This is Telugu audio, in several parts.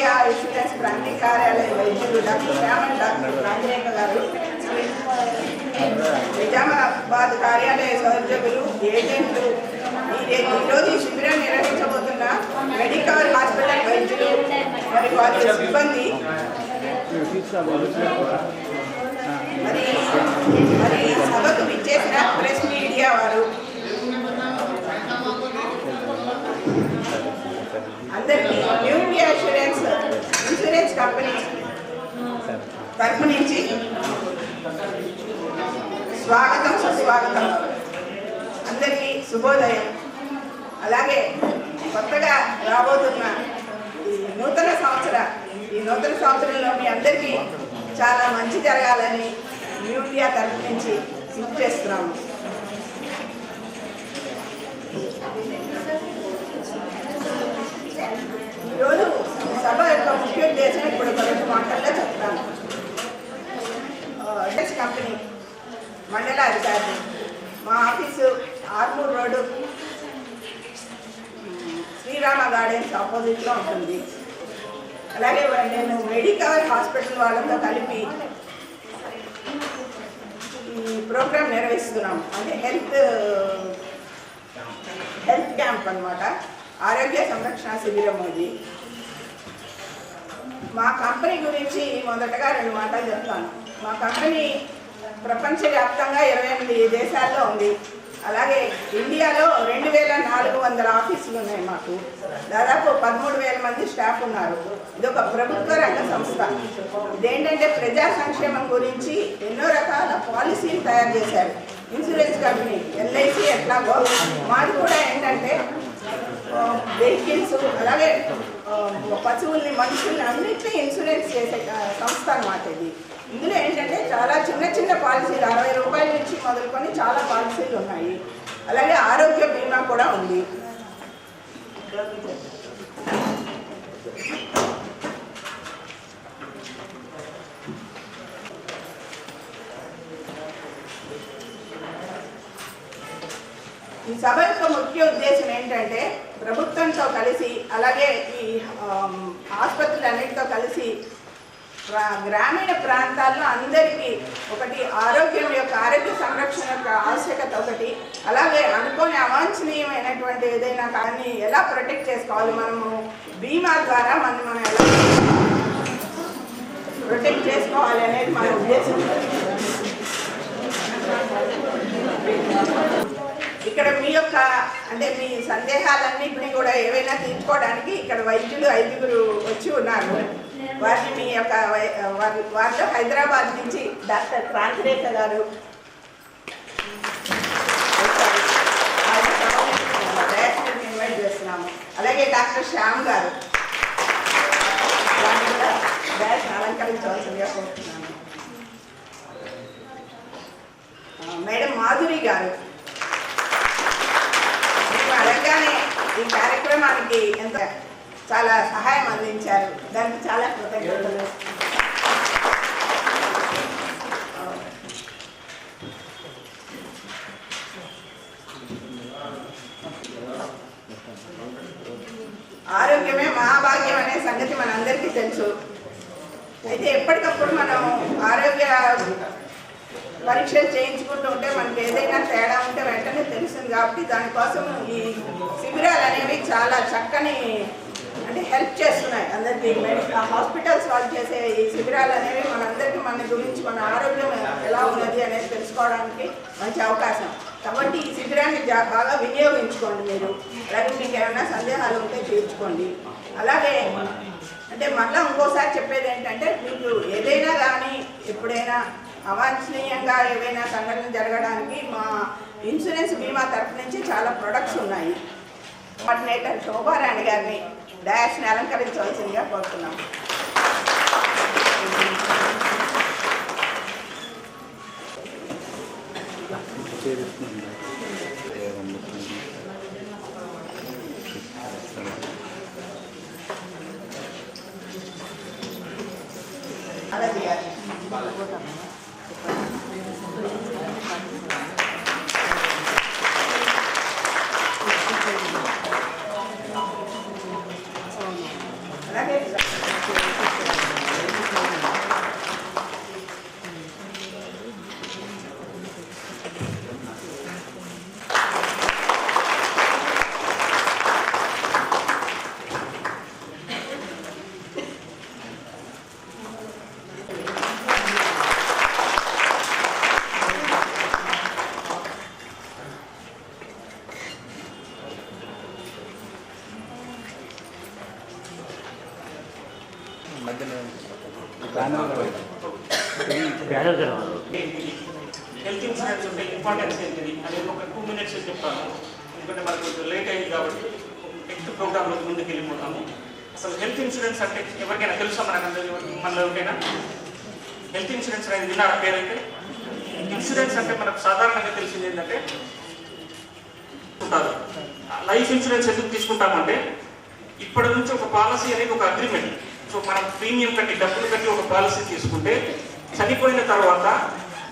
ఇన్సూరెన్స్ ప్రతి కార్యాలయ వైద్యులు డాక్టర్ శ్యామన్ డాక్టర్ రాజరేఖ గారు నిజామాబాద్ కార్యాలయ సహోద్యోగులు ఏజెంట్లు ఈ ఈరోజు ఈ శిబిరం నిర్వహించబోతున్న మెడికల్ హాస్పిటల్ వైద్యులు మరి వారి సిబ్బంది మరి మరి సభకు విచ్చేసిన ప్రెస్ మీడియా వారు అందరికీ న్యూ ఇన్సూరెన్స్ కంపెనీ తరపు నుంచి స్వాగతం సుస్వాగతం. అందరికీ శుభోదయం. అలాగే కొత్తగా రాబోతున్న నూతన సంవత్సర ఈ నూతన సంవత్సరంలో మీ అందరికీ చాలా మంచి జరగాలని న్యూ ఇండియా తరపు నుంచి విష్ చేస్తున్నాము ఈరోజు సభ యొక్క ముఖ్య ఉద్దేశం ఇప్పుడు ఒక రెండు మాటల్లో చెప్తాను. డెస్ కంపెనీ మండల అధికారి మా office Armoor road. Srirama gardens ఆపోజిట్లో ఉంటుంది. అలాగే నేను మెడికవర్ హాస్పిటల్ వాళ్ళతో కలిపి ప్రోగ్రాం నిర్వహిస్తున్నాం. అంటే హెల్త్ హెల్త్ క్యాంప్ అన్నమాట. ఆరోగ్య సంరక్షణ శిబిరం అది. మా కంపెనీ గురించి మొదటగా రెండు మాటలు చెప్తాను. మా కంపెనీ ప్రపంచవ్యాప్తంగా ఇరవై ఎనిమిది దేశాల్లో ఉంది. అలాగే ఇండియాలో రెండు వేల నాలుగు వందల ఆఫీసులు ఉన్నాయి మాకు. దాదాపు పదమూడు వేల మంది స్టాఫ్ ఉన్నారు. ఇది ఒక ప్రభుత్వ రంగ సంస్థ. ఇదేంటంటే ప్రజా సంక్షేమం గురించి ఎన్నో రకాల పాలసీలు తయారు చేశారు. ఇన్సూరెన్స్ కంపెనీ ఎల్ఐసి ఎట్లాగో. మాది కూడా ఏంటంటే వెహికల్స్ అలాగే పశువుల్ని మనుషుల్ని అన్నింటినీ ఇన్సూరెన్స్ చేసే సంస్థ అనమాట ఇది. ఇందులో ఏంటంటే చాలా చిన్న చిన్న పాలసీలు అరవై రూపాయల నుంచి మొదలుకొని చాలా పాలసీలు ఉన్నాయి. అలాగే ఆరోగ్య బీమా కూడా ఉంది. సభ యొక్క ముఖ్య ఉద్దేశం ఏంటంటే ప్రభుత్వంతో కలిసి అలాగే ఈ ఆసుపత్రులు ఆసుపత్రులన్నిటితో కలిసి గ్రామీణ ప్రాంతాల్లో అందరికీ ఒకటి ఆరోగ్యం యొక్క ఆరోగ్య సంరక్షణ యొక్క ఆవశ్యకత ఒకటి. అలాగే అనుకోని అవాంఛనీయమైనటువంటి ఏదైనా కానీ ఎలా ప్రొటెక్ట్ చేసుకోవాలి మనము? బీమా ద్వారా మనం మనం ఎలా ప్రొటెక్ట్ చేసుకోవాలి అనేది మన ఉద్దేశం. ఇక్కడ మీ యొక్క అంటే మీ సందేహాలన్నింటినీ కూడా ఏవైనా తీర్చుకోవడానికి ఇక్కడ వైద్యులు ఐదుగురు వచ్చి ఉన్నారు. వారిని మీ యొక్క వై- వారి వారితో హైదరాబాద్ నుంచి డాక్టర్ క్రాంతిరేఖ గారు. ఇన్వైట్ చేస్తున్నాము. అలాగే డాక్టర్ శ్యామ్ గారు. అలంకరించవలసిందిగా కోరుతున్నాను. మేడం మాధురి గారు. మేము అడగగానే ఈ కార్యక్రమానికి ఎంత చాలా సహాయం అందించారు. దానికి చాలా కృతజ్ఞతలు ఆరోగ్యమే మహాభాగ్యం అనే సంగతి మనందరికీ తెలుసు అయితే ఎప్పటికప్పుడు మనం ఆరోగ్య పరీక్షలు చేయించుకుంటూ ఉంటే మనకి ఏదైనా తేడా ఉంటే వెంటనే తెలుస్తుంది కాబట్టి దానికోసం ఈ శిబిరాలు అనేవి చాలా చక్కని అంటే హెల్ప్ చేస్తున్నాయి అందరికీ. మెడికల్ హాస్పిటల్స్ వాళ్ళు చేసే ఈ శిబిరాలు అనేవి మనందరికీ మన గురించి మన ఆరోగ్యం ఎలా ఉన్నది అనేది తెలుసుకోవడానికి మంచి అవకాశం. కాబట్టి ఈ శిబిరాన్ని బాగా వినియోగించుకోండి మీరు. అలాగే మీకు ఏమైనా సందేహాలు ఉంటే తీర్చుకోండి అలాగే అంటే మళ్ళీ ఇంకోసారి చెప్పేది ఏంటంటే మీకు ఏదైనా కానీ ఎప్పుడైనా అవాంఛనీయంగా ఏవైనా సంఘటన జరగడానికి మా ఇన్సూరెన్స్ బీమా తరఫు నుంచి చాలా ప్రొడక్ట్స్ ఉన్నాయి. కోఆర్డినేటర్ శోభారాణి గారిని డాష్ని అలంకరించవలసిందిగా కోరుతున్నాం. అలాగే గారు అలాగే హెల్త్ ఇన్సూరెన్స్ ఉంటే ఇంపార్టెన్స్ ఏంటిది అనేది ఒక టూ మినిట్స్ చెప్తాను ఎందుకంటే మనకు కొంచెం లేట్ అయింది కాబట్టి నెక్స్ట్ ప్రోగ్రాంలో ముందుకు వెళ్ళిపోతాము అసలు హెల్త్ ఇన్సూరెన్స్ అంటే ఎవరికైనా తెలుసా మనకు అందరికీ మనలో ఎవరికైనా హెల్త్ ఇన్సూరెన్స్ అనేది విన్నారా పేరైతే? ఇన్సూరెన్స్ అంటే మనకు సాధారణంగా తెలిసింది ఏంటంటే ఉంటారు. లైఫ్ ఇన్సూరెన్స్ ఎందుకు తీసుకుంటామంటే ఇప్పటి నుంచి ఒక పాలసీ అనేది ఒక అగ్రిమెంట్. సో మనం ప్రీమియం కట్టి డబ్బులు కట్టి ఒక పాలసీ తీసుకుంటే చనిపోయిన తర్వాత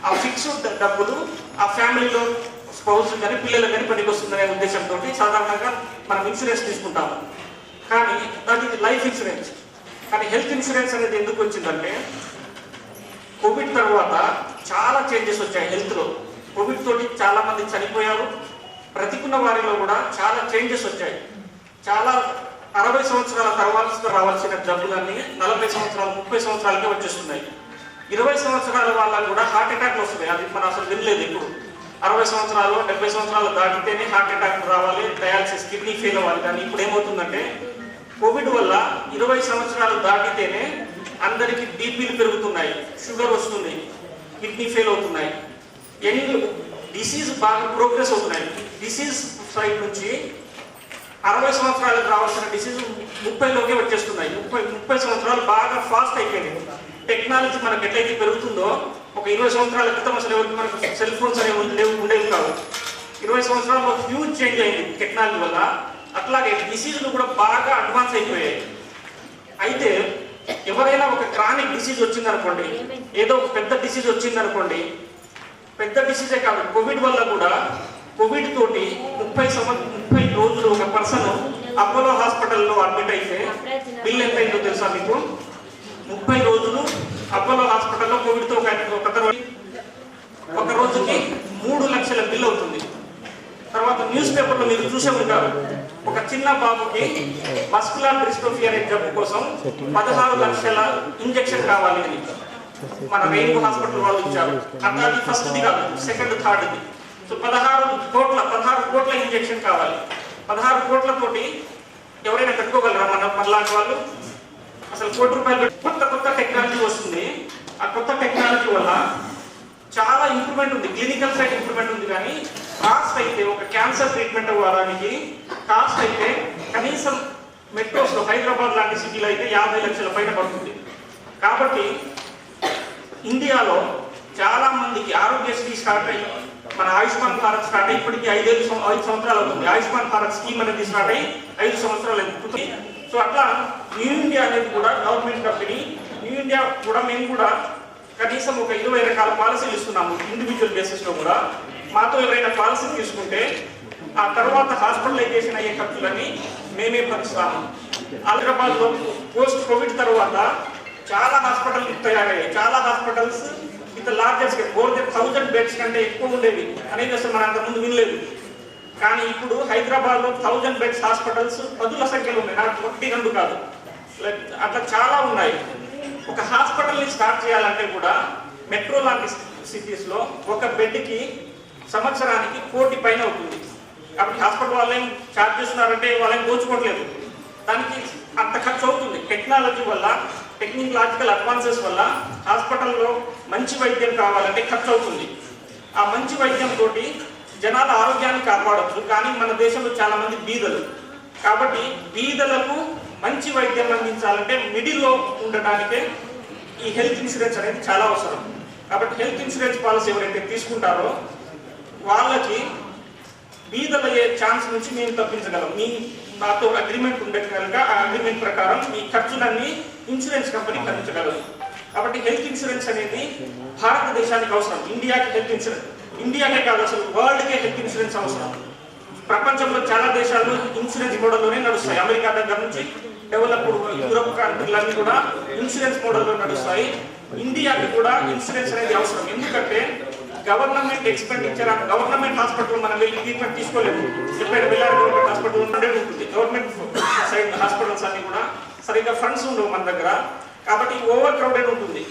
ఆ ఫిక్స్డ్ డబ్బులు ఆ ఫ్యామిలీలో స్పౌస్ కానీ పిల్లలు కానీ పనికొస్తుందనే ఉద్దేశంతో సాధారణంగా మనం ఇన్సూరెన్స్ తీసుకుంటాము. కానీ దానికి లైఫ్ ఇన్సూరెన్స్. కానీ హెల్త్ ఇన్సూరెన్స్ అనేది ఎందుకు వచ్చిందంటే కోవిడ్ తర్వాత చాలా చేంజెస్ వచ్చాయి హెల్త్లో కోవిడ్ తోటి చాలా మంది చనిపోయారు. బ్రతికున్న వారిలో కూడా చాలా చేంజెస్ వచ్చాయి. చాలా అరవై సంవత్సరాల తర్వాత రావాల్సిన జబ్బులన్నీ నలభై సంవత్సరాలు ముప్పై సంవత్సరాలకే వచ్చేస్తున్నాయి. ఇరవై సంవత్సరాల వాళ్ళకు కూడా హార్ట్ అటాక్లు వస్తున్నాయి. అది మనం అసలు వినలేదు ఇప్పుడు అరవై సంవత్సరాలు డెబ్బై సంవత్సరాలు దాటితేనే హార్ట్ అటాక్ రావాలి డయాలసిస్ కిడ్నీ ఫెయిల్ అవ్వాలి. కానీ ఇప్పుడు ఏమవుతుందంటే కోవిడ్ వల్ల ఇరవై సంవత్సరాలు దాటితేనే అందరికి బీపీలు పెరుగుతున్నాయి షుగర్ వస్తుంది కిడ్నీ ఫెయిల్ అవుతున్నాయి. ఎన్ని డిసీజ్ బాగా ప్రోగ్రెస్ అవుతున్నాయి. డిసీజ్ సైడ్ నుంచి అరవై సంవత్సరాలకు రావాల్సిన డిసీజ్ ముప్పైలోకే వచ్చేస్తున్నాయి. ముప్పై ముప్పై సంవత్సరాలు బాగా ఫాస్ట్ అయిపోయింది టెక్నాలజీ మనకి ఎట్లయితే పెరుగుతుందో ఒక ఇరవై సంవత్సరాల క్రితం అసలు ఎవరికి మనకు సెల్ ఫోన్స్ అనేవి లేవు ఉండేవి కావు. ఇరవై సంవత్సరాల్లో హ్యూజ్ చేంజ్ అయింది టెక్నాలజీ వల్ల. అట్లాగే డిసీజులు కూడా బాగా అడ్వాన్స్ అయిపోయాయి. అయితే ఎవరైనా ఒక క్రానిక్ డిసీజ్ వచ్చిందనుకోండి ఏదో ఒక పెద్ద డిసీజ్ వచ్చిందనుకోండి పెద్ద డిసీజే కాదు కోవిడ్ వల్ల కూడా కోవిడ్ తోటి ముప్పై సంవత్సరం ముప్పై రోజులు ఒక పర్సన్ అపోలో హాస్పిటల్లో అడ్మిట్ అయితే బిల్ ఎంత అయిందో తెలుసా మీకు? ముప్పై రోజులు అపోలో హాస్పిటల్లో కోవిడ్తో ఒక ఒక రోజు ఒక రోజుకి మూడు లక్షల బిల్ అవుతుంది. తర్వాత న్యూస్ పేపర్లో మీరు చూసే ఉంటారు. ఒక చిన్న బాబుకి మస్కులార్ డిస్ట్రోఫీ అనే జబ్బు కోసం పదహారు లక్షల ఇంజెక్షన్ కావాలి అని. మన రెయిన్బో హాస్పిటల్ వాళ్ళు ఇచ్చారు. అట్లా అది ఫస్ట్ది కాదు సెకండ్ థర్డ్ది. సో పదహారు కోట్ల పదహారు కోట్ల ఇంజెక్షన్ కావాలి. పదహారు కోట్లతోటి ఎవరైనా కట్టుకోగలరా? మన మనలాంటి వాళ్ళు? అసలు కోటి రూపాయలు కొత్త కొత్త టెక్నాలజీ వస్తుంది. ఆ కొత్త టెక్నాలజీ వల్ల చాలా ఇంప్రూవ్మెంట్ ఉంది. క్లినికల్ సైడ్ ఇంప్రూవ్మెంట్ ఉంది కానీ కాస్ట్ అయితే ఒక క్యాన్సర్ ట్రీట్మెంట్ వారానికి కాస్ట్ అయితే కనీసం మెట్రోస్లో హైదరాబాద్ లాంటి సిటీలో అయితే యాభై లక్షల పైన పడుతుంది. కాబట్టి ఇండియాలో చాలా మందికి ఆరోగ్యశ్రీ స్టార్ట్ అయ్యి మన ఆయుష్మాన్ భారత్ స్టార్ట్ అయ్యి ఇప్పటికి ఐదేళ్ళు ఐదు సంవత్సరాలు అవుతుంది. ఆయుష్మాన్ భారత్ స్కీమ్ అనేది స్టార్ట్ అయ్యి ఐదు సంవత్సరాలు అవుతుంది సో అట్లా న్యూ ఇండియా అనేది కూడా గవర్నమెంట్ కంపెనీ న్యూ ఇండియా కూడా మేము కూడా కనీసం ఒక ఇరవై రకాల పాలసీలు ఇస్తున్నాము ఇండివిజువల్ బేసిస్లో కూడా. మాతో ఎవరైనా పాలసీ తీసుకుంటే ఆ తర్వాత హాస్పిటలైజేషన్ అయ్యే ఖర్చులని మేమే భరిస్తాము. హైదరాబాద్లో పోస్ట్ కోవిడ్ తర్వాత చాలా హాస్పిటల్ తయారయ్యాయి. చాలా hospitals with largest more than thousand beds కంటే ఎక్కువ ఉండేవి. అనేది అసలు మనం అంతకుముందు వినలేదు. కానీ ఇప్పుడు హైదరాబాద్లో థౌజండ్ బెడ్స్ హాస్పిటల్స్ పదుల సంఖ్యలో ఉన్నాయి. నాకు ఒకటి రెండు కాదు. అట్లా చాలా ఉన్నాయి. ఒక హాస్పిటల్ని స్టార్ట్ చేయాలంటే కూడా మెట్రో లాంటి సిటీస్లో ఒక బెడ్కి సంవత్సరానికి కోటి పైన అవుతుంది. కాబట్టి హాస్పిటల్ వాళ్ళేం ఛార్జ్ చేస్తున్నారంటే వాళ్ళేం దోచుకోవట్లేదు. దానికి అంత ఖర్చు అవుతుంది. టెక్నాలజీ వల్ల టెక్నికలాజికల్ అడ్వాన్సెస్ వల్ల హాస్పిటల్లో మంచి వైద్యం కావాలంటే ఖర్చు అవుతుంది. ఆ మంచి వైద్యం తోటి జనాల ఆరోగ్యాన్ని కాపాడవచ్చు కానీ మన దేశంలో చాలామంది బీదలు. కాబట్టి బీదలకు మంచి వైద్యం అందించాలంటే మిడిల్లో ఉండటానికే ఈ హెల్త్ ఇన్సూరెన్స్ అనేది చాలా అవసరం. కాబట్టి హెల్త్ ఇన్సూరెన్స్ పాలసీ ఎవరైతే తీసుకుంటారో వాళ్ళకి బీదలయ్యే ఛాన్స్ నుంచి మేము తప్పించగలం. మీ మాతో అగ్రిమెంట్ ఉండే కనుక ఆ అగ్రిమెంట్ ప్రకారం మీ ఖర్చులన్నీ ఇన్సూరెన్స్ కంపెనీ భరించగలదు కాబట్టి హెల్త్ ఇన్సూరెన్స్ అనేది భారతదేశానికి అవసరం. ఇండియాకి హెల్త్ ఇన్సూరెన్స్. ఇండియాకే కాదు అసలు వరల్డ్కే హెల్త్ ఇన్సూరెన్స్ అవసరం. ప్రపంచంలో చాలా దేశాలు ఇన్సూరెన్స్ మోడల్లోనే నడుస్తాయి. అమెరికా దగ్గర నుంచి డెవలప్డ్ యూరోప్ కంట్రీలన్నీ కూడా ఇన్సూరెన్స్ మోడల్లో నడుస్తాయి. ఇండియాకి కూడా ఇన్సూరెన్స్ అనేది అవసరం. ఎందుకంటే గవర్నమెంట్ ఎక్స్పెండిచర్ గవర్నమెంట్ హాస్పిటల్ మనం వెళ్ళి ట్రీట్మెంట్ తీసుకోలేము. ఎప్పుడైనా వెళ్ళారు గవర్నమెంట్ హాస్పిటల్ ఉండే ఉంటుంది. గవర్నమెంట్ సైడ్ హాస్పిటల్స్ అన్ని కూడా సరిగ్గా ఫండ్స్ ఉండవు మన దగ్గర. కాబట్టి ఓవర్ క్రౌడెడ్ ఉంటుంది.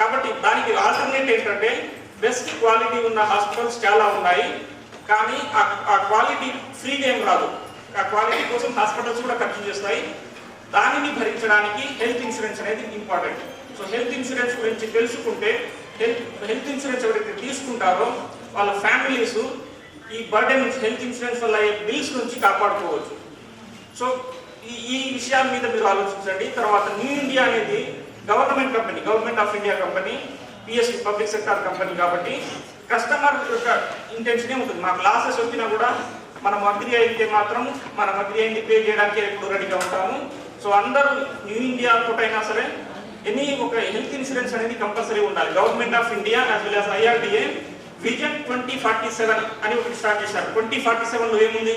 కాబట్టి దానికి ఆల్టర్నేట్ ఏంటంటే బెస్ట్ క్వాలిటీ ఉన్న హాస్పిటల్స్ చాలా ఉన్నాయి. కానీ ఆ- క్వాలిటీ ఫ్రీగా ఏం రాదు. ఆ క్వాలిటీ కోసం హాస్పిటల్స్ కూడా ఖర్చు చేస్తాయి. దానిని భరించడానికి హెల్త్ ఇన్సూరెన్స్ అనేది ఇంపార్టెంట్ సో హెల్త్ ఇన్సూరెన్స్ గురించి తెలుసుకుంటే హెల్త్ హెల్త్ ఇన్సూరెన్స్ ఎవరైతే తీసుకుంటారో వాళ్ళ ఫ్యామిలీస్ ఈ బర్డెన్ హెల్త్ ఇన్సూరెన్స్ వల్ల అయ్యే బిల్స్ నుంచి కాపాడుకోవచ్చు. సో ఈ ఈ విషయాల మీద మీరు ఆలోచించండి. తర్వాత న్యూ ఇండియా అనేది government company government of India company PSC public sector company కాబట్టి కస్టమర్ యొక్క ఇంటెన్షనే ఉంటుంది. మాకు లాసెస్ వచ్చినా కూడా మనం అగ్రి అయితే మాత్రం మనం అగ్రి అయింది పే చేయడానికి ఎప్పుడు రెడీగా ఉంటాము. సో అందరూ న్యూ ఇండియా తోటైనా సరే ఎనీ ఒక హెల్త్ ఇన్సూరెన్స్ అనేది కంపల్సరీ ఉండాలి. Government of India as well as IRDA vision twenty forty seven అని ఒకటి స్టార్ట్ చేశారు. ట్వంటీ ఫార్టీ సెవెన్లో ఏముంది?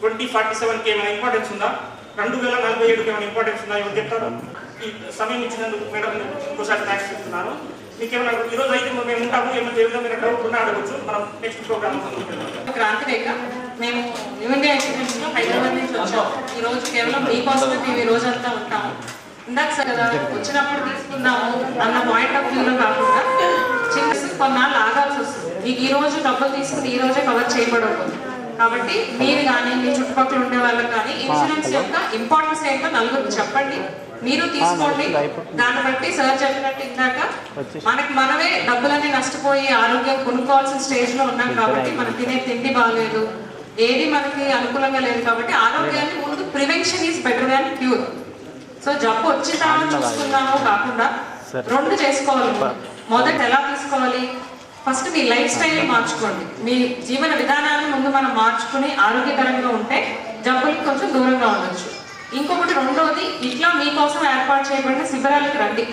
ట్వంటీ ఫార్టీ సెవెన్కి ఏమైనా ఇంపార్టెన్స్ ఉందా? రెండు వేల నలభై ఏడుకి ఏమైనా ఇంపార్టెన్స్ ఉందా? ఏమైనా చెప్తారు? ఈ సమయం ఇచ్చినందుకు మేడం ఇంకోసారి థ్యాంక్స్ చెప్తున్నాను. మీకు ఏమైనా ఈరోజు అయితే మేము ఉంటాము ఏమైనా ఏ విధమైన డౌట్ ఉన్నా అడగచ్చు. మనం నెక్స్ట్ ప్రోగ్రామ్ క్రాంతిరేఖ మేము న్యూ ఇండియా ఎక్స్పీరియన్స్లో హైదరాబాద్ నుంచి వచ్చాము ఈ రోజు కేవలం మీకోసమే మేము ఈ రోజు అంతా ఉంటాము. ఇందాక సార్ కదా వచ్చినప్పుడు తీసుకుందాము అన్న పాయింట్ ఆఫ్ వ్యూలో కాకుండా చిన్న కొన్నాళ్ళు ఆగాల్సి వస్తుంది. మీకు ఈ రోజు డబ్బులు తీసుకుని ఈ రోజే కవర్ చేయబడదు కాబట్టి మీరు కానీ మీ చుట్టుపక్కల ఉండే వాళ్ళకి కానీ ఇన్సూరెన్స్ యొక్క ఇంపార్టెన్స్ ఏంటో నలుగురికి చెప్పండి. మీరు తీసుకోండి. దాన్ని బట్టి సార్ చెప్పినట్టు ఇందాక మనకి మనమే డబ్బులన్నీ నష్టపోయి ఆరోగ్యం కొనుక్కోవాల్సిన స్టేజ్లో ఉన్నాం కాబట్టి మనం తినే తిండి బాగాలేదు. ఏది మనకి అనుకూలంగా లేదు కాబట్టి ఆరోగ్యాన్ని ముందు prevention is better than cure so జబ్బు తర్వాత చూసుకున్నామో కాకుండా రెండు చేసుకోవాలి. మొదట ఎలా తీసుకోవాలి? ఫస్ట్ మీ లైఫ్ స్టైల్ని మార్చుకోండి. మీ జీవన విధానాన్ని ముందు మనం మార్చుకుని ఆరోగ్యకరంగా ఉంటే జబ్బులకు కొంచెం దూరంగా ఉండొచ్చు. ఇంకొకటి రెండోది ఇట్లా మీకోసం ఏర్పాటు చేయబడిన శిబిరాలకు రండి.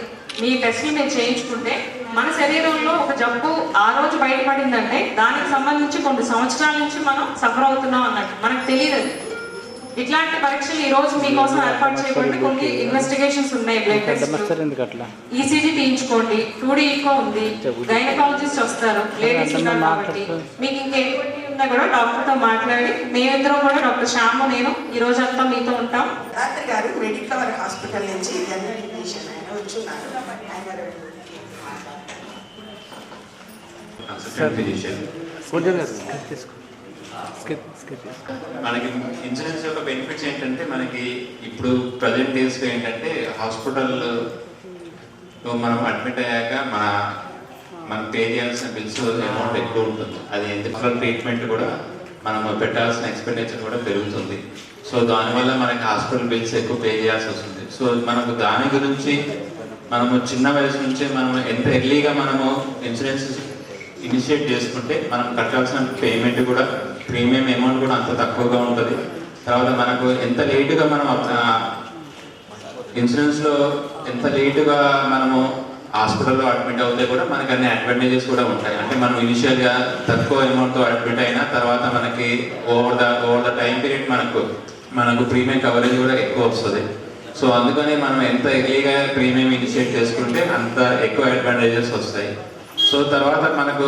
మీ టెస్ట్లు మీరు చేయించుకుంటే మన శరీరంలో ఒక జబ్బు ఆ రోజు బయటపడిందంటే దానికి సంబంధించి కొన్ని సంవత్సరాల నుంచి మనం సఫర్ అవుతున్నాం అన్నట్టు. మనకు తెలియదు ఇట్లాంటి పరీక్షలు ఈ రోజు మీకోసం ఏర్పాటు చేయబడిన కొన్ని ఇన్వెస్టిగేషన్స్ ఉన్నాయి బ్లడ్ టెస్ట్ ఈసీజీ తీయించుకోండి టూ ఈకో ఉంది గైనకాలజిస్ట్ వస్తారు లేడీస్ ఉన్నారు కాబట్టి. మీకు ఇంకా ఉన్నా కూడా డాక్టర్తో మాట్లాడి మేమిద్దరం కూడా డాక్టర్ శ్యామ్ నేను ఈ రోజు అంతా మీతో ఉంటాం. రాత్రి గారు మెడిక్లవర్ హాస్పిటల్ నుంచి జనరల్ ఫిజిషియన్ ఆయన వచ్చున్నారు. ఆయన కన్సల్టెంట్ ఫిజిషియన్ కొంచెం మనకి ఇన్సూరెన్స్ యొక్క బెనిఫిట్స్ ఏంటంటే మనకి ఇప్పుడు ప్రజెంట్ డేస్లో ఏంటంటే హాస్పిటల్లో మనం అడ్మిట్ అయ్యాక మన మనం పే చేయాల్సిన బిల్స్ అమౌంట్ ఎక్కువ ఉంటుంది. అది ఎందుకు ట్రీట్మెంట్ కూడా మనం పెట్టాల్సిన ఎక్స్పెండిచర్ కూడా పెరుగుతుంది. సో దానివల్ల మనకి హాస్పిటల్ బిల్స్ ఎక్కువ పే చేయాల్సి వస్తుంది. సో మనకు దాని గురించి మనము చిన్న వయసు నుంచే మనం ఎంత ఎర్లీగా మనము ఇన్సూరెన్స్ ఇనిషియేట్ చేసుకుంటే మనం కట్టాల్సిన పేమెంట్ కూడా ప్రీమియం అమౌంట్ కూడా అంత తక్కువగా ఉంటుంది. తర్వాత మనకు ఎంత లేటుగా మనం ఇన్సూరెన్స్లో ఎంత లేటుగా మనము హాస్పిటల్లో అడ్మిట్ అవుతే కూడా మనకి అన్ని అడ్వాంటేజెస్ కూడా ఉంటాయి. అంటే మనం ఇనిషియల్గా తక్కువ అమౌంట్తో అడ్మిట్ అయినా తర్వాత మనకి over the over the time period మనకు మనకు ప్రీమియం కవరేజ్ కూడా ఎక్కువ వస్తుంది. సో అందుకని మనం ఎంత ఎర్లీగా ప్రీమియం ఇనిషియేట్ చేసుకుంటే అంత ఎక్కువ అడ్వాంటేజెస్ వస్తాయి. సో తర్వాత మనకు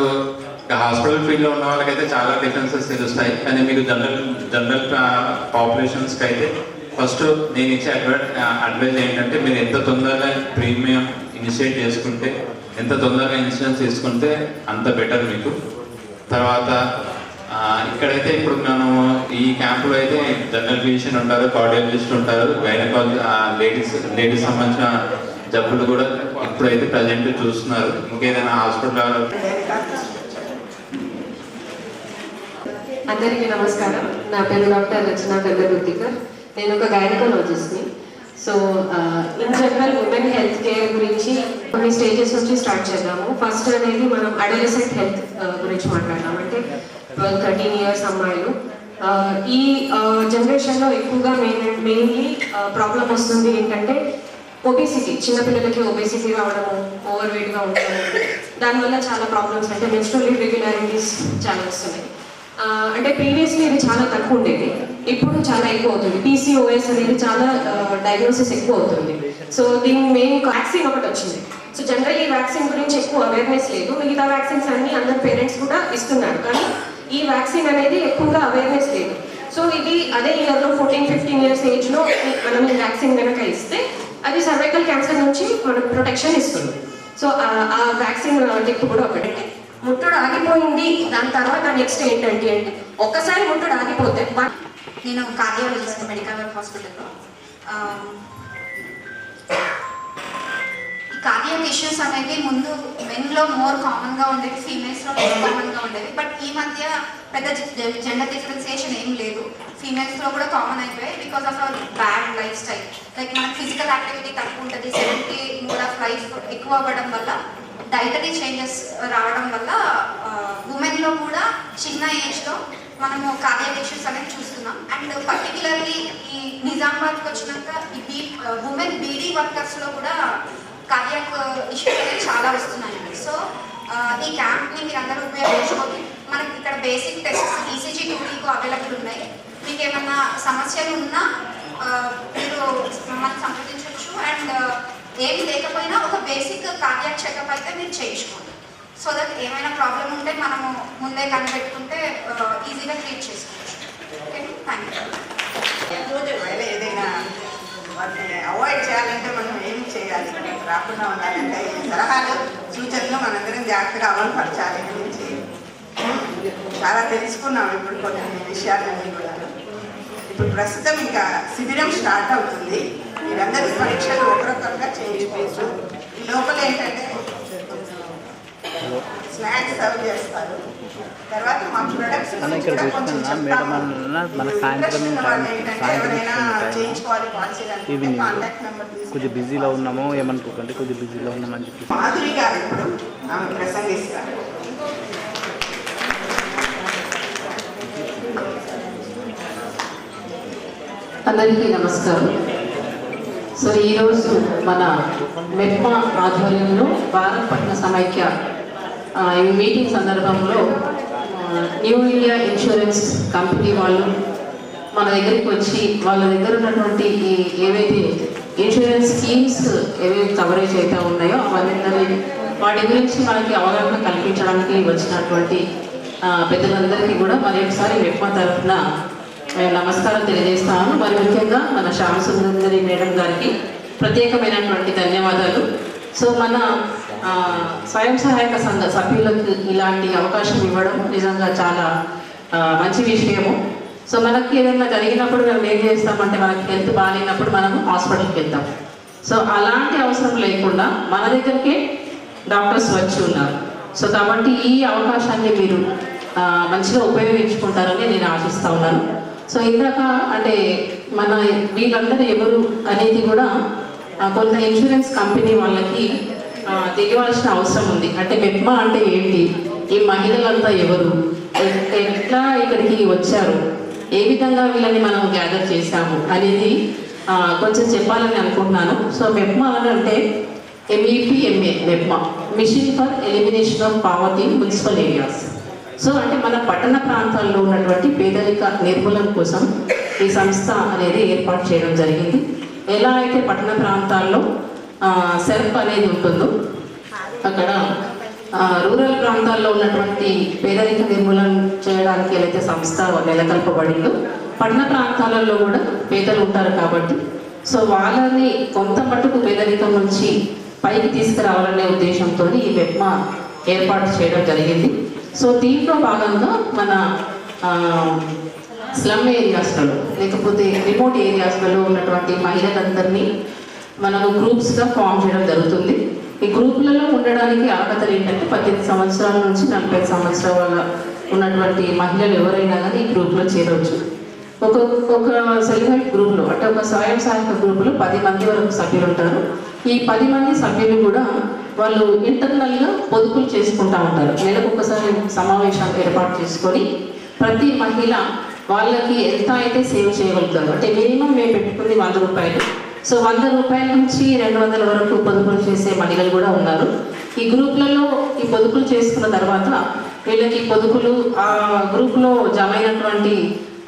హాస్పిటల్ ఫీల్డ్లో ఉన్న వాళ్ళకైతే చాలా డిఫరెన్సెస్ తెలుస్తాయి కానీ మీకు జనరల్ జనరల్ పాపులేషన్స్కి అయితే ఫస్ట్ నేను ఇచ్చే అడ్వైజ్ అడ్వైజ్ ఏంటంటే మీరు ఎంత తొందరగా ప్రీమియం ఇనిషియేట్ చేసుకుంటే ఎంత తొందరగా ఇన్సూరెన్స్ తీసుకుంటే అంత బెటర్ మీకు. తర్వాత ఇక్కడైతే ఇప్పుడు మనం ఈ క్యాంపులో అయితే జనరల్ ఫిజిషియన్ ఉంటారు కార్డియాలజిస్ట్ ఉంటారు గైనకాలజీ లేడీస్ లేడీస్ సంబంధించిన జబ్బులు కూడా ఇప్పుడైతే ప్రజెంట్ చూస్తున్నారు. ఇంకేదైనా హాస్పిటల్ అందరికీ నమస్కారం. నా పేరు డాక్టర్ రచన గంగరుద్దికర్ నేను ఒక గైనకాలజిస్ట్ని. So in general women health care గురించి కొన్ని స్టేజెస్ నుంచి స్టార్ట్ చేద్దాము. ఫస్ట్ అనేది మనం అడలసెంట్ హెల్త్ గురించి మాట్లాడదాం. అంటే ట్వెల్వ్ థర్టీన్ ఇయర్స్ అమ్మాయిలు. ఈ జనరేషన్లో ఎక్కువగా మెయిన్ మెయిన్లీ ప్రాబ్లం వస్తుంది ఏంటంటే ఒబేసిటీ. చిన్నపిల్లలకి ఒబేసిటీ రావడము ఓవర్ వెయిట్గా ఉండడము. దానివల్ల చాలా ప్రాబ్లమ్స్. అంటే మెన్స్ట్రల్ ఇర్రెగ్యులారిటీస్ చాలా వస్తున్నాయి. అంటే ప్రీవియస్లీ ఇది చాలా తక్కువ ఉండేది. ఇప్పుడు చాలా ఎక్కువ అవుతుంది. పీసీఓఎస్ అనేది చాలా డయాగ్నోసిస్ ఎక్కువ అవుతుంది. సో దీని మెయిన్ వ్యాక్సిన్ ఒకటి వచ్చింది. సో జనరల్ ఈ వ్యాక్సిన్ గురించి ఎక్కువ అవేర్నెస్ లేదు. మిగతా వ్యాక్సిన్స్ అన్ని అందరు పేరెంట్స్ కూడా ఇస్తున్నారు. కానీ ఈ వ్యాక్సిన్ అనేది ఎక్కువగా అవేర్నెస్ లేదు. సో ఇది అదే ఇయర్లో ఫోర్టీన్ ఫిఫ్టీన్ ఇయర్స్ ఏజ్లో మనం ఈ వ్యాక్సిన్ కనుక ఇస్తే అది సర్వైకల్ క్యాన్సర్ నుంచి మనకు ప్రొటెక్షన్ ఇస్తుంది. సో ఆ- వ్యాక్సిన్ టిప్ కూడా ఒకటి. ముట్టుడు ఆగిపోయింది. దాని తర్వాత నెక్స్ట్ ఏంటంటే అంటే ఒక్కసారి ముట్టుడు ఆగిపోతే వన్ నేను కార్డియాలజిస్ట్ మెడికల్ హాస్పిటల్లో కార్డియాక్ ఇష్యూస్ అనేవి ముందు మెన్లో మోర్ కామన్గా ఉండేవి ఫీమేల్స్లో మోర్ కామన్గా ఉండేవి. బట్ ఈ మధ్య పెద్ద జెండర్ డిఫరెన్సియేషన్ ఏం లేదు. ఫీమేల్స్లో కూడా కామన్ అయిపోయాయి because of our bad lifestyle like మనకు ఫిజికల్ యాక్టివిటీ తక్కువ ఉంటుంది. సెవెంటీ మోడ్ ఆఫ్ లైఫ్ ఎక్కువ అవ్వడం వల్ల డైటరీ చేంజెస్ రావడం వల్ల ఉమెన్లో కూడా చిన్న ఏజ్లో మనము కార్డియాక్ ఇష్యూస్ అనేది చూస్తున్నాం. అండ్ పర్టికులర్లీ ఈ నిజామాబాద్కి వచ్చినాక ఈ బీ ఉమెన్ బీడీ వర్కర్స్లో కూడా కార్డియాక్ ఇష్యూస్ అనేవి చాలా వస్తున్నాయండి. సో ఈ క్యాంప్ని మీరు అందరూ ఉపయోగించుకొని మనకి ఇక్కడ బేసిక్ టెస్ట్ ఈసీజీ టూడీకు అవైలబుల్ ఉన్నాయి. మీకు ఏమైనా సమస్యలు ఉన్నా మీరు మమ్మల్ని సంప్రదించవచ్చు అండ్ ఏమి లేకపోయినా ఒక బేసిక్ కార్డియాక్ చెకప్ అయితే మీరు చేయించుకోండి. సో దట్ ఏమైనా ప్రాబ్లం ఉంటే మనము ముందే కనిపెట్టుకుంటే ఈజీగా ట్రీట్ చేసుకోవచ్చు. ఓకే థ్యాంక్ యూ ఏదైనా అవాయిడ్ చేయాలంటే మనం ఏం చేయాలి? రాకుండా ఉండాలంటే ఈ సలహాలు సూచనలు మనందరం జాగ్రత్తగా అమలు పరచాలి గురించి చాలా తెలుసుకున్నాం ఇప్పుడు కొన్ని విషయాలన్నీ కూడా ఇప్పుడు ప్రస్తుతం ఇంకా శిబిరం స్టార్ట్ అవుతుంది. మీరందరూ పరీక్షలు ఒకరొకరుగా చేయించుకోవచ్చు ఈ లోపల ఏంటంటే స్నాక్స్ సర్వ్ చేస్తారు. తర్వాత మా ప్రొడక్ట్స్ అన్న మన సాయంత్రం ఈవినింగ్ కాంటాక్ట్ నెంబర్ కొద్దిగా బిజీలో ఉన్నాము ఏమనుకోకండి కొద్దిగా బిజీలో ఉన్నామని చెప్పి. మాధురి గారు ఇప్పుడు ఆమె ప్రసంగిస్తారు. అందరికీ నమస్కారం. సో ఈరోజు మన మెప్మా ఆధ్వర్యంలో భారతపట్న సమైక్య ఈ మీటింగ్ సందర్భంలో న్యూ ఇండియా ఇన్సూరెన్స్ కంపెనీ వాళ్ళు మన దగ్గరికి వచ్చి వాళ్ళ దగ్గర ఉన్నటువంటి ఈ ఏవైతే ఇన్సూరెన్స్ స్కీమ్స్ ఏవైతే కవరేజ్ అయితే ఉన్నాయో అవన్నీ వాటి గురించి మనకి అవగాహన కల్పించడానికి వచ్చినటువంటి పెద్దలందరికీ కూడా మరి ఒకసారి మెప్మా తరఫున నమస్కారం తెలియజేస్తాను. మరి ముఖ్యంగా మన శ్యామసుందరి మేడం గారికి ప్రత్యేకమైనటువంటి ధన్యవాదాలు. సో మన స్వయం సహాయక సంఘ సభ్యులకు ఇలాంటి అవకాశం ఇవ్వడం నిజంగా చాలా మంచి విషయము. సో మనకి ఏదైనా జరిగినప్పుడు మనం ఏం చేస్తామంటే మనకి హెల్త్ బాగాలేనప్పుడు మనం హాస్పిటల్కి వెళ్తాం. సో అలాంటి అవసరం లేకుండా మన దగ్గరికే డాక్టర్స్ వచ్చి ఉన్నారు. సో కాబట్టి ఈ అవకాశాన్ని మీరు మంచిగా ఉపయోగించుకుంటారని నేను ఆశిస్తా ఉన్నాను. సో ఇందాక అంటే మన వీళ్ళందరూ ఎవరు అనేది కూడా కొంత ఇన్సూరెన్స్ కంపెనీ వాళ్ళకి తెలియవలసిన అవసరం ఉంది. అంటే మెప్మా అంటే ఏంటి? ఈ మహిళలంతా ఎవరు? ఎట్లా ఇక్కడికి వచ్చారు? ఏ విధంగా వీళ్ళని మనం గ్యాదర్ చేశాము అనేది కొంచెం చెప్పాలని అనుకుంటున్నాను. సో మెప్మా అని అంటే MEPMA MEPMA. Mission for elimination of poverty municipal areas so అంటే మన పట్టణ ప్రాంతాల్లో ఉన్నటువంటి పేదరిక నిర్మూలన కోసం ఈ సంస్థ అనేది ఏర్పాటు చేయడం జరిగింది. ఎలా అయితే పట్టణ ప్రాంతాల్లో సెల్ఫ్ అనేది ఉంటుందో అక్కడ రూరల్ ప్రాంతాల్లో ఉన్నటువంటి పేదరిక నిర్మూలన చేయడానికి ఏదైతే సంస్థ నెలకొల్పబడిందో పట్టణ ప్రాంతాలలో కూడా పేదలు ఉంటారు కాబట్టి సో వాళ్ళని కొంత మటుకు పేదరికం నుంచి పైకి తీసుకురావాలనే ఉద్దేశంతో ఈ మెప్మా ఏర్పాటు చేయడం జరిగింది. సో దీంట్లో భాగంగా మన స్లమ్ ఏరియాస్లలో లేకపోతే రిమోట్ ఏరియాస్లలో ఉన్నటువంటి మహిళలందరినీ మనము గ్రూప్స్గా ఫామ్ చేయడం జరుగుతుంది. ఈ గ్రూపులలో ఉండడానికి అర్హతలు ఏంటంటే పద్దెనిమిది సంవత్సరాల నుంచి నలభై సంవత్సరాల ఉన్నటువంటి మహిళలు ఎవరైనా కానీ ఈ గ్రూప్లో చేరవచ్చు ఒక ఒక సెల్ఫ్ హెల్ప్ గ్రూప్లో అంటే ఒక స్వయం సహాయక గ్రూప్లో పది మంది వరకు సభ్యులు ఉంటారు. ఈ పది మంది సభ్యులు కూడా వాళ్ళు ఇంటర్నల్గా పొదుపులు చేసుకుంటూ ఉంటారు. నెలకు ఒకసారి సమావేశాలు ఏర్పాటు చేసుకొని ప్రతి మహిళ వాళ్ళకి ఎంత అయితే సేవ్ చేయగలుగుతారు అంటే మినిమం మేము పెట్టుకుంది వంద రూపాయలు. సో వంద రూపాయల నుంచి రెండు వందల వరకు పొదుపులు చేసే మహిళలు కూడా ఉన్నారు. ఈ గ్రూప్లలో ఈ పొదుపులు చేసుకున్న తర్వాత వీళ్ళకి పొదుపులు ఆ గ్రూప్లో జమ అయినటువంటి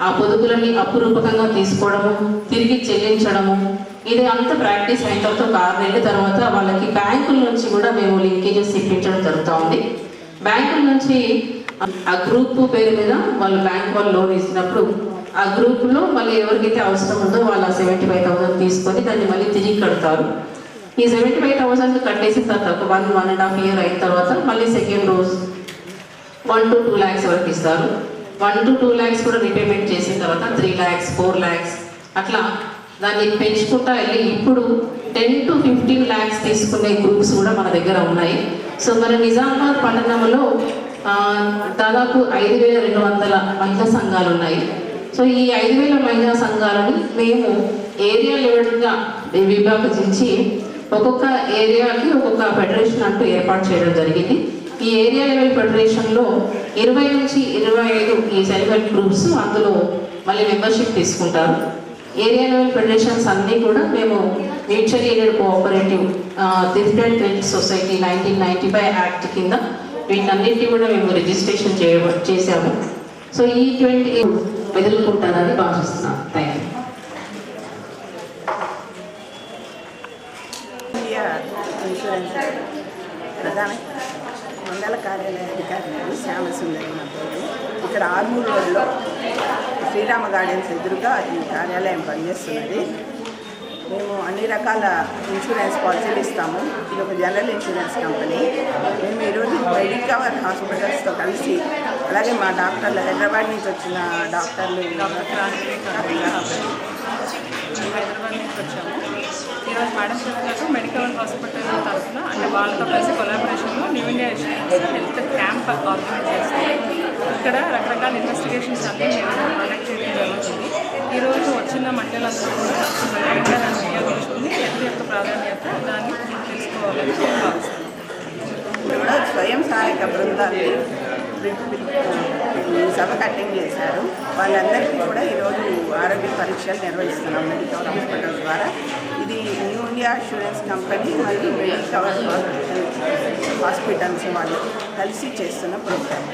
ఆ పొదుపులని అపురూపకంగా తీసుకోవడము తిరిగి చెల్లించడము ఇది అంతా ప్రాక్టీస్ అయిన తర్వాత ఒక ఆరు నెలల తర్వాత వాళ్ళకి బ్యాంకుల నుంచి కూడా మేము లింకేజెస్ ఇప్పించడం జరుగుతూ ఉంది. బ్యాంకుల నుంచి ఆ గ్రూప్ పేరు మీద వాళ్ళు బ్యాంక్ వాళ్ళు లోన్ ఇచ్చినప్పుడు ఆ గ్రూప్లో మళ్ళీ ఎవరికైతే అవసరం ఉందో వాళ్ళు ఆ సెవెంటీ ఫైవ్ థౌసండ్ తీసుకొని దాన్ని మళ్ళీ తిరిగి కడతారు. ఈ సెవెంటీ ఫైవ్ థౌసండ్ కట్టేసిన తర్వాత ఒక one one and half year అయిన తర్వాత మళ్ళీ సెకండ్ రోజు వన్ టు టూ ల్యాక్స్ వరకు ఇస్తారు. వన్ టు టూ ల్యాక్స్ కూడా రీపేమెంట్ చేసిన తర్వాత త్రీ ల్యాక్స్ ఫోర్ ల్యాక్స్ అట్లా దాన్ని పెంచుకుంటా వెళ్ళి ఇప్పుడు టెన్ టు ఫిఫ్టీన్ ల్యాక్స్ తీసుకునే గ్రూప్స్ కూడా మన దగ్గర ఉన్నాయి. సో మన నిజామాబాద్ పట్టణంలో దాదాపు ఐదు వేల రెండు వందల మహిళా సంఘాలు ఉన్నాయి. సో ఈ ఐదు వేల మహిళా సంఘాలను మేము ఏరియా లెవెల్గా విభాగించి ఒక్కొక్క ఏరియాకి ఒక్కొక్క ఫెడరేషన్ అంటూ ఏర్పాటు చేయడం జరిగింది. ఈ ఏరియా లెవెల్ ఫెడరేషన్లో ఇరవై నుంచి ఇరవై ఐదు ఈ సెల్ఫ్ హెల్ప్ గ్రూప్స్ అందులో మళ్ళీ మెంబర్షిప్ తీసుకుంటారు. ఏరియా లెవెల్ ఫెడరేషన్స్ అన్నీ కూడా మేము mutual aided cooperative different credit society nineteen ninety five act కింద వీటన్నిటి కూడా మేము రిజిస్ట్రేషన్ చేయ చేసాము సో ఈ ట్వంటీ వెదులుకుంటారని భావిస్తున్నాను థ్యాంక్ యూ ఇన్సూరెన్స్ ప్రధాన మండల కార్యాలయ అధికారి శ్యామసుందరి నా పేరు ఇక్కడ ఆర్మూర్ రోడ్లో శ్రీరామ గార్డెన్స్ ఎదురుగా ఈ కార్యాలయం పనిచేస్తున్నది. మేము అన్ని రకాల ఇన్సూరెన్స్ పాలసీలు ఇస్తాము. ఇది ఒక జనరల్ ఇన్సూరెన్స్ కంపెనీ. మేము ఈరోజు మెడిక్ కవర్ హాస్పిటల్స్తో కలిసి అలాగే మా డాక్టర్లు హైదరాబాద్ నుంచి వచ్చిన డాక్టర్లు హైదరాబాద్ నుంచి వచ్చాము. ఈరోజు మేడం చెప్పినట్టు మెడికల్ హాస్పిటల్ తరఫున అంటే వాళ్ళతో కలిసి కొలాబరేషన్లో new India health camp organise చేస్తారు ఇక్కడ రకరకాల ఇన్వెస్టిగేషన్స్ అన్ని మేము ఈరోజు వచ్చిన మహిళలందరూ కూడా రైట్గా దాన్ని వినియోగించుకుని యొక్క ప్రాధాన్యత దాన్ని తెలుసుకోవాలని భావిస్తున్నాను కూడా స్వయం సహాయక బృందాలు సభ కట్టింగ్ చేశారు. వాళ్ళందరికీ కూడా ఈరోజు ఆరోగ్య పరీక్షలు నిర్వహిస్తున్నాం. మెడికల్ హాస్పిటల్ ద్వారా. ఇది న్యూ ఇండియా ఇన్సూరెన్స్ కంపెనీ మరియు మెడికల్ హాస్పిటల్స్ వాళ్ళు కలిసి చేస్తున్న ప్రోగ్రామ్